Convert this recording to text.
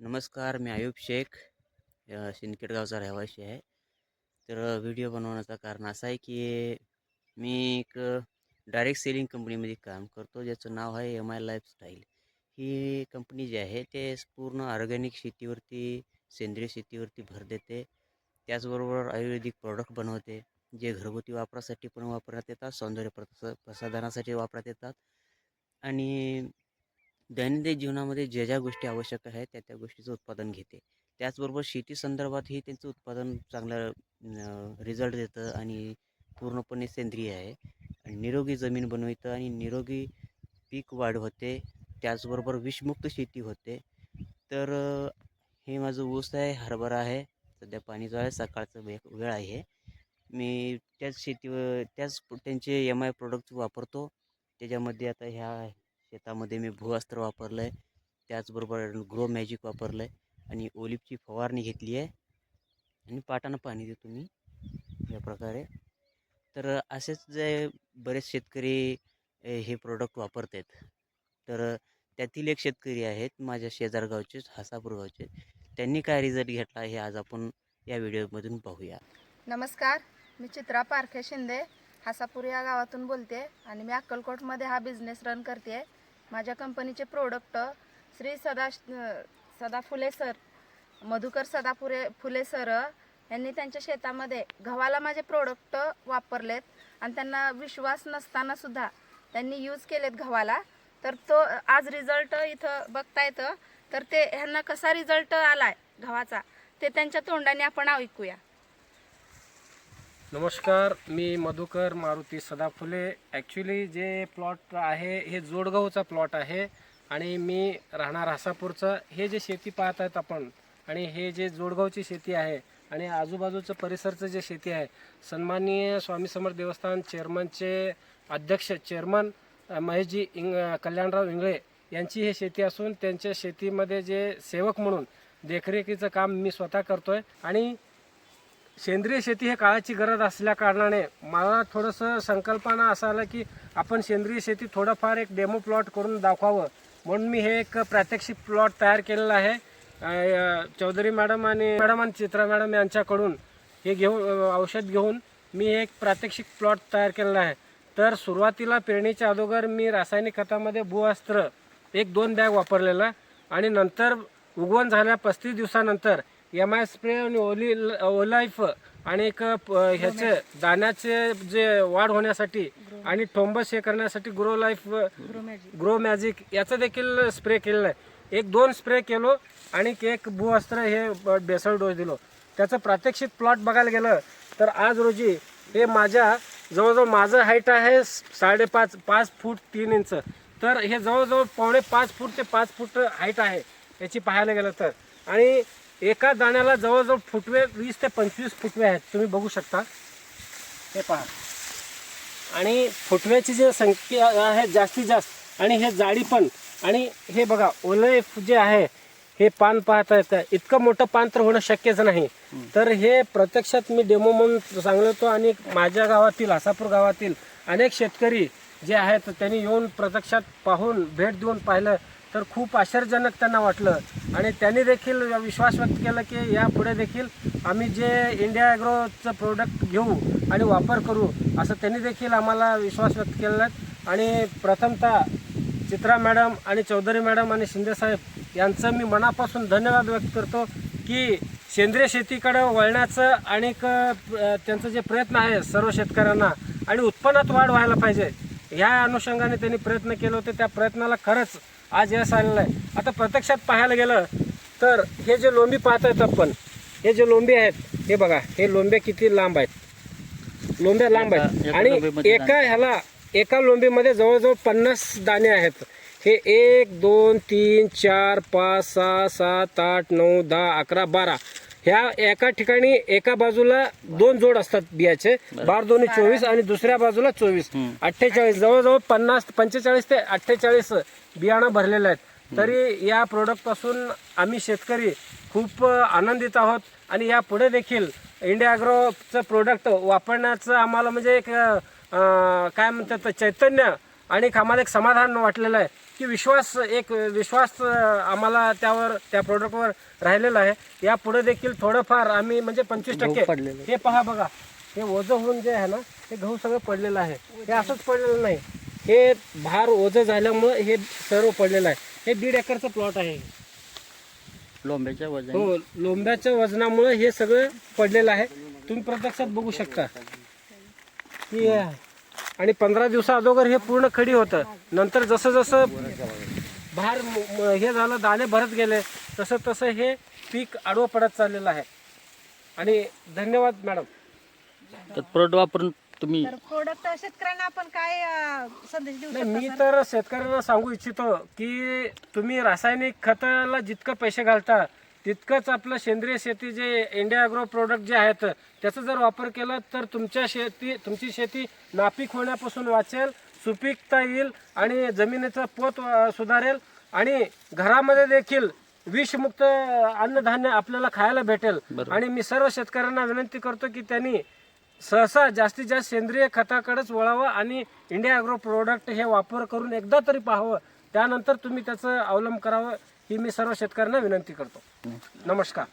नमस्कार मी आयुब शेख शिंदखेडगावचा रहिवासी आहे. तर व्हिडिओ बनवण्याचं कारण असं आहे की मी एक डायरेक्ट सेलिंग कंपनीमध्ये काम करतो ज्याचं नाव आहे एम आय लाईफस्टाईल ही कंपनी जी आहे ते पूर्ण ऑर्गॅनिक शेतीवरती सेंद्रिय शेतीवरती भर देते. त्याचबरोबर आयुर्वेदिक प्रॉडक्ट बनवते जे घरगुती वापरासाठी पण वापरण्यात येतात सौंदर्य प्रसा प्रसाधनासाठी वापरात येतात. आणि दैनंदिन जीवनामध्ये ज्या ज्या गोष्टी आवश्यक आहेत त्या त्या गोष्टीचं उत्पादन घेते. त्याचबरोबर शेती संदर्भातही त्यांचं उत्पादन चांगलं रिझल्ट देतं आणि पूर्णपणे सेंद्रिय आहे. आणि निरोगी जमीन बनवितं आणि निरोगी पीक वाढ होते. त्याचबरोबर विषमुक्त शेती होते. तर हे माझं ऊस आहे हरभरा आहे. सध्या पाणी जो आहे सकाळचं वे वेळ आहे. मी त्याच शेतीवर त्याच त्यांचे एम आय प्रोडक्ट वापरतो. त्याच्यामध्ये आता ह्या शेतामध्ये मी भूअस्त्र वापरलं आहे त्याचबरोबर ग्रो मॅजिक वापरलं आहे आणि ओलिपची फवारणी घेतली आहे. आणि पाटानं पाणी देतो मी या प्रकारे. तर असेच जे बरेच शेतकरी हे प्रोडक्ट वापरत आहेत तर त्यातील एक शेतकरी आहेत माझ्या शेजारगावचेच हासापूर गावचे त्यांनी काय रिझल्ट घेतला हे आज आपण या व्हिडिओमधून पाहूया. नमस्कार मी चित्रा पारखे शिंदे हासापूर या गावातून बोलते आणि मी अक्कलकोटमध्ये हा बिझनेस रन करते माझ्या कंपनीचे प्रोडक्ट श्री सदा सदा फुले सर मधुकर सदा फुले सर यांनी त्यांच्या शेतामध्ये गव्हाला माझे प्रोडक्ट वापरलेत आणि त्यांना विश्वास नसताना सुद्धा त्यांनी यूज केलेत गव्हाला. तर तो आज रिझल्ट इथं बघता येतं तर ते ह्यांना कसा रिझल्ट आलाय गव्हाचा ते त्यांच्या तोंडाने आपण ऐकूया. नमस्कार मी मधुकर मारुती सदाफुले. ॲक्च्युली जे प्लॉट आहे हे जोडगावचा प्लॉट आहे आणि मी राहणार हसापूरचं. हे जे शेती पाहत आहेत आपण आणि हे जे जोडगावची शेती आहे आणि आजूबाजूचं परिसरचं जे शेती आहे सन्माननीय स्वामी समर्थ देवस्थान चेअरमनचे अध्यक्ष चेअरमन महेशजी इंग कल्याणराव इंगळे यांची हे शेती असून त्यांच्या शेतीमध्ये जे सेवक म्हणून देखरेखीचं काम मी स्वतः करतोय आणि सेंद्रिय शेती हे काळाची गरज असल्या कारणाने मला थोडंसं संकल्पना असं आलं की आपण सेंद्रिय शेती थोडंफार एक डेमो प्लॉट करून दाखवावं. म्हणून मी हे एक प्रात्यक्षिक प्लॉट तयार केलेलं आहे. चौधरी मॅडम आणि मॅडम आणि चित्रा मॅडम यांच्याकडून हे घेऊन औषध घेऊन मी एक प्रात्यक्षिक प्लॉट तयार केलेला आहे. तर सुरुवातीला पेरणीच्या अगोदर मी रासायनिक खतामध्ये भूअस्त्र एक दोन बॅग वापरलेला आणि नंतर उगवण झाल्या पस्तीस दिवसानंतर एम आय स्प्रे आणि ओली ओलाईफ आणि एक ह्याचे दाण्याचे जे वाढ होण्यासाठी आणि ठोंबस हे करण्यासाठी ग्रो लाईफ ग्रो मॅजिक याचं देखील स्प्रे केलेलं आहे. एक दोन स्प्रे केलो आणि एक भूअस्त्र हे बेसळ डोस दिलो. त्याचं प्रात्यक्षिक प्लॉट बघायला गेलं तर आज रोजी हे माझ्या जवळजवळ माझं हाईट आहे साडेपाच पाच फूट तीन इंच. तर हे जवळजवळ पावणे पाच फूट ते पाच फूट हाईट आहे याची पाहायला गेलं तर. आणि एका दाण्याला जवळजवळ फुटवे वीस ते पंचवीस फुटवे आहेत. तुम्ही बघू शकता. हे पहा. आणि फुटव्याची जी संख्या आहे जास्तीत जास्त आणि हे जाडी पण आणि हे बघा ओले जे आहे हे पान पाहता येतं. इतकं मोठं पान तर होणं शक्यच नाही. तर हे प्रत्यक्षात मी डेमो म्हणून सांगलो होतो आणि माझ्या गावातील आसापूर गावातील अनेक शेतकरी जे आहेत त्यांनी येऊन प्रत्यक्षात पाहून भेट देऊन पाहिलं. तर खूप आश्चर्यजनक त्यांना वाटलं. आणि त्यांनी देखील विश्वास व्यक्त केला की यापुढे देखील आम्ही जे इंडिया ॲग्रोचं प्रोडक्ट घेऊ आणि वापर करू असं त्यांनी देखील आम्हाला विश्वास व्यक्त केला आणि प्रथमतः चित्रा मॅडम आणि चौधरी मॅडम आणि शिंदेसाहेब यांचं मी मनापासून धन्यवाद व्यक्त करतो की सेंद्रिय शेतीकडे वळण्याचं आणि त्यांचं जे प्रयत्न आहे सर्व शेतकऱ्यांना आणि उत्पन्नात वाढ व्हायला पाहिजे. ह्या अनुषंगाने त्यांनी प्रयत्न केले होते. त्या प्रयत्नाला खरंच आज यश आलेलं आहे. आता प्रत्यक्षात पाहायला गेलं तर हे जे लोंबी पाहत आहेत आपण हे जे लोंबी आहेत हे बघा हे लोंब्या किती लांब आहेत. लोंब्या लांब आहेत. आणि एका ह्याला एका लोंबीमध्ये जवळजवळ पन्नास दाणे आहेत. हे एक दोन तीन चार पाच सहा सात आठ नऊ दहा अकरा बारा. ह्या एका ठिकाणी एका बाजूला दोन जोड असतात बियाचे. बार. दोन्ही चोवीस आणि दुसऱ्या बाजूला चोवीस. अठ्ठेचाळीस जवळजवळ पन्नास पंचेचाळीस ते अठ्ठेचाळीस बियाणं भरलेले आहेत. तरी या प्रोडक्टपासून आम्ही शेतकरी खूप आनंदित आहोत आणि या पुढे देखील इंडिया ॲग्रोचं प्रोडक्ट वापरण्याचं आम्हाला म्हणजे एक काय म्हणतात चैतन्य आणि आम्हाला एक समाधान वाटलेलं आहे की विश्वास एक विश्वास आम्हाला त्यावर त्या प्रोडक्टवर राहिलेला आहे. या पुढे देखील थोडंफार आम्ही म्हणजे पंचवीस टक्के. हे पहा बघा हे ओझं होऊन जे आहे ना हे गहू सगळं पडलेलं आहे. हे असंच पडलेलं नाही. हे भार ओझं झाल्यामुळं हे सर्व पडलेलं आहे. हे दीड एकरचं प्लॉट आहे. लोंब्याच्या वजन हो लोंब्याच्या वजनामुळे हे सगळं पडलेलं आहे. तुम्ही प्रत्यक्षात बघू शकता. की आणि पंधरा दिवसा अगोदर हे पूर्ण खडी होतं. नंतर जसं जसं भार हे झालं दाणे भरत गेले तसं तसं हे पीक आडवं पडत चाललेलं आहे. आणि धन्यवाद मॅडम. तर प्रोडक्ट वापरून तुम्ही प्रोडक्ट शेतकऱ्यांना आपण काय संदेश देऊ मी तर शेतकऱ्यांना सांगू इच्छितो की तुम्ही रासायनिक खताला जितकं पैसे घालता तितकंच आपलं सेंद्रिय शेती जे इंडिया अॅग्रो प्रोडक्ट जे आहेत त्याचा जर वापर केला तर तुमच्या शेती तुमची शेती नापीक होण्यापासून वाचेल सुपीकता येईल आणि जमिनीचा पोत सुधारेल आणि घरामध्ये देखील विषमुक्त अन्नधान्य आपल्याला खायला भेटेल. आणि मी सर्व शेतकऱ्यांना विनंती करतो की त्यांनी सहसा जास्तीत जास्त सेंद्रिय खताकडेच वळावं आणि इंडिया ॲग्रो प्रोडक्ट हे वापर करून एकदा तरी पाहावं. त्यानंतर तुम्ही त्याचं अवलंब करावं ही मी सर्व शेतकऱ्यांना विनंती करतो. नमस्कार